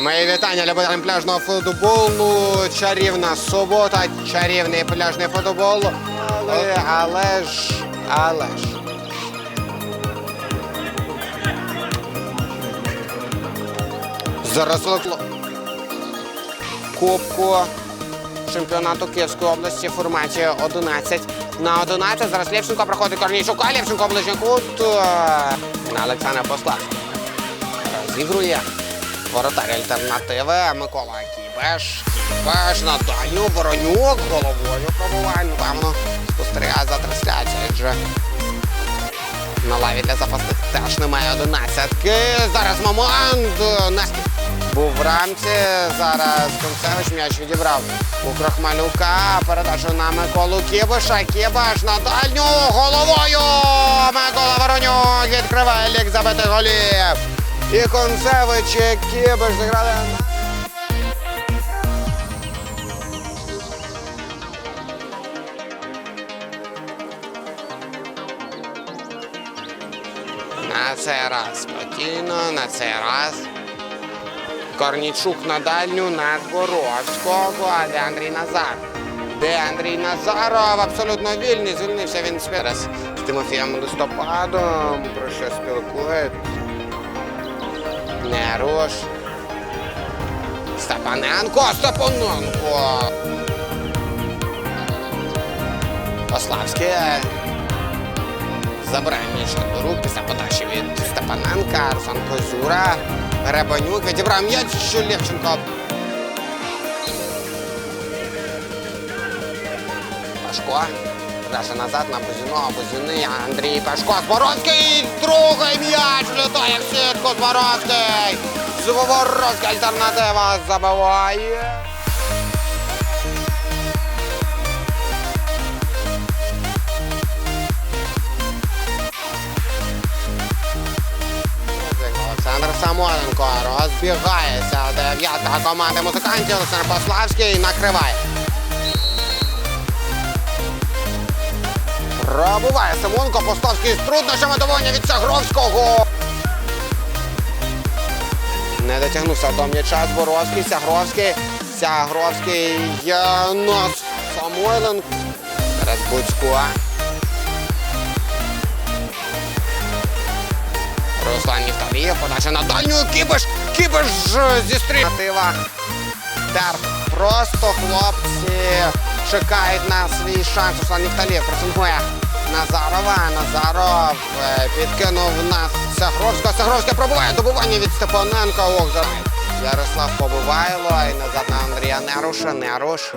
Мої вітання любителям пляжного футболу. Чарівна субота, чарівний пляжний футбол. Але, але ж, але ж. Зараз Локло. Кубку чемпіонату Київської області форматі 11 на 11. Зараз Лєвченко проходить Корнійчук, а Лєвченко ближній кут на Олександра Послав. Розігрує воротар альтернативи Микола Кібеш. Кібеш на дальню Воронюк головою пробуває. Напевно, спостерігає за трансляцією. Адже на лаві для запасних теж немає одинадцятки. Зараз момент. Настя був в рамці. Зараз Концевич м'яч відібрав у Крохмалюка. Передачу на Миколу Кібиша. Кібиш на дальню головою. Микола Воронюк відкриває лік забитих голів. І Концевич і Кібиш зіграли. на- цей раз спокійно, на цей раз. Корнічук на дальню на Зборовського, а де Андрій Назар. Де Андрій Назаров абсолютно вільний, звільнився він з Тимофієм Листопадом, про що спілкують. Неруш. Степаненко, Степаненко. Пославський забирає м'яч до рук після подачі від Степаненка, Арсен Козюра. Ребанюк відібрав м'яч, що. Пашко. Передача назад на Бузіно, Бузіни, Андрій Пашко. Зборовський, другий м'яч влітає в сітку Зборовський. Зборовський альтернатива забиває. Олександр Самойленко розбігається. Дев'ята команда музикантів. Олександр Пославський накриває. Пробуває Симонко, Пославський з труднощами доволення від Сягровського. Не дотягнувся до м'яча Зборовський, Сягровський. Сягровський Янос Самойленко. Зараз Буцько. Руслан Нефталієв, подача на дальню, Кібиш, Кібиш зі стрільнатива. Тер. Просто хлопці чекають на свій шанс. Руслан Нефталієв пресингує Назарова. Назаров е, підкинув на Сягровського. Сягровське пробуває добування від Степаненка. Ох. Ярослав Побивайло і назад на Андрія Неруша. Неруш.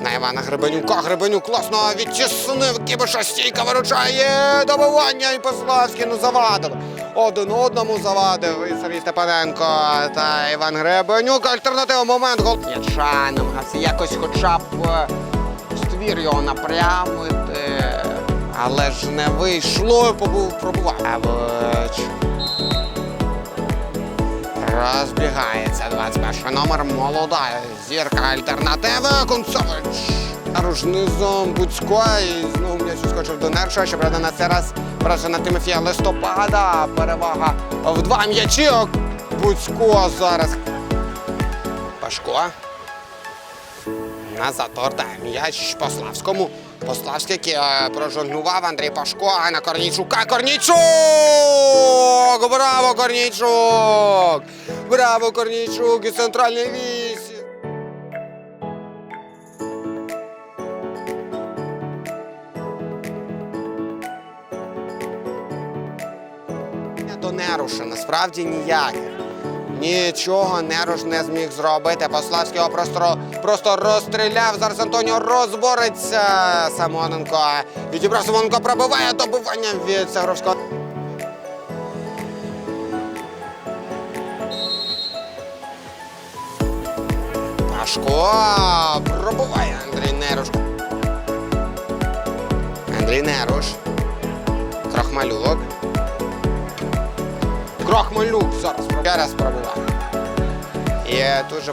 На Івана Гребенюка. Гребенюк класно відтіснив Кібиша стійка виручає добивання і Пославський ну завадив. Один одному завадив і Сергій Степаненко та Іван Гребенюк. Альтернатива момент гол. Яча намагався якось хоча б е, ствір його напрямити. Але ж не вийшло, побув пробував. Розбігається 21 номер. Молода зірка альтернативи. Концович. Низом Буцько. І знову м'яч скочив до Нерша. Щоправда, на цей раз працює на Тимофія Листопада. Перевага в два м'ячі. Буцько зараз. Пашко. Назад повертає м'яч Пославському. Пославський який, е, прожонглював Андрій Пашко, а на Корнійчука. Корнійчук! Браво, Корнійчук! Браво, Корнійчук із центральної вісі. До Неруша насправді ніяких. Нічого Неруш не зміг зробити. Пославський його просто, просто розстріляв. Зараз Антоніо розбореться. Самоненко. Відібрав Самоненко, пробиває добивання від Сагровського. Пашко пробиває Андрій Неруш. Андрій Неруш. Крахмалюк. Крахмалюк зараз раз пробував. І дуже же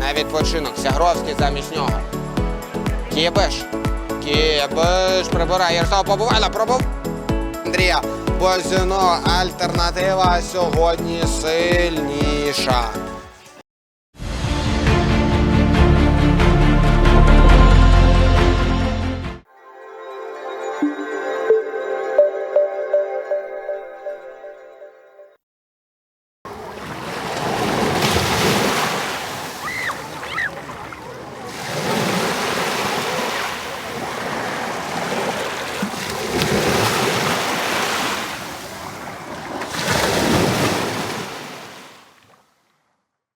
на відпочинок. Сягровський замість нього. Кібиш. Кібиш прибирає. Ярослав Побувайла пробув. Андрія Бо зіно альтернатива сьогодні сильніша.